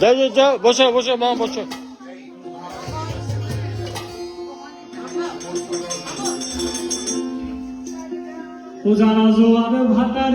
যাও যাও যাও বসো বসো মা বসো। উজানা জোয়ার ভাটার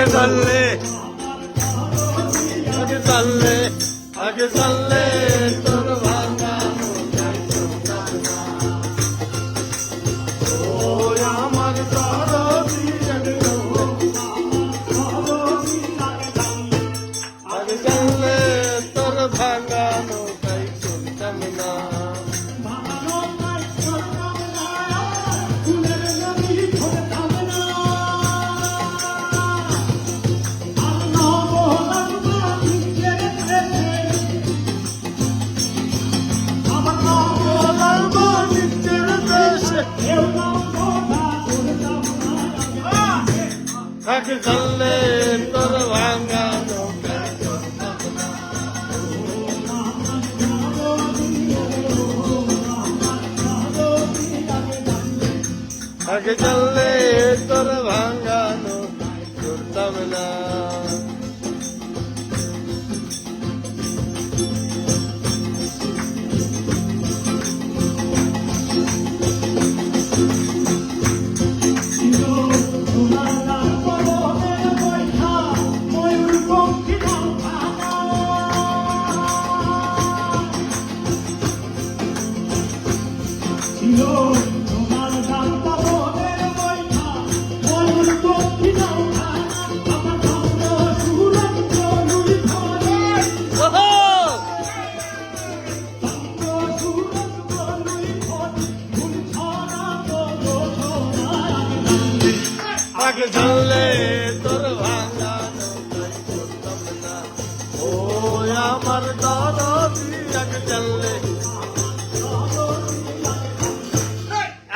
আগে চললে আগে চললে আগে চললে। আগে চললে তোর ভাঙা আগে চললে আগে তোর ভাঙানো না। ও আমার দাদা এক চললে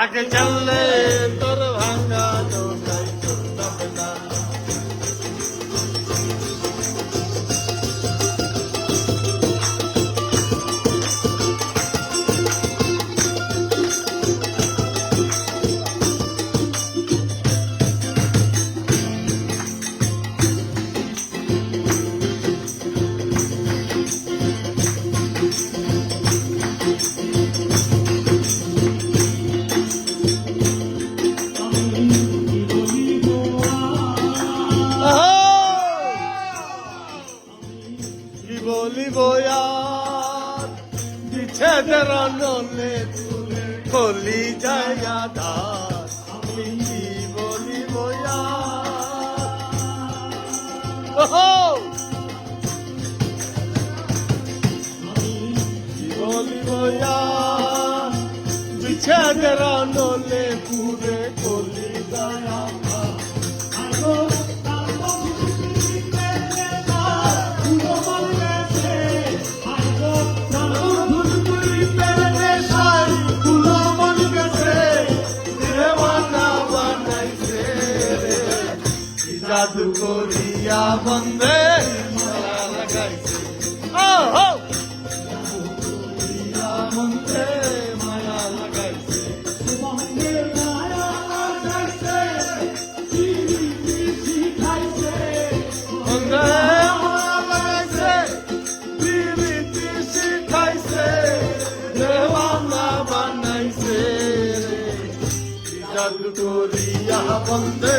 আগে চললে বিচ্ছেদের নলে কলি যায় আধার আমি কি বলিব আমি কি বলিব বিচ্ছেদের জাদু করিয়া মায়া লাগাইছে ও হো করিয়া বন্ধে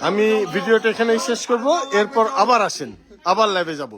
আমি ভিডিওটা এখানেই শেষ করব। এরপর আবার আসেন আবার লাইভে যাব।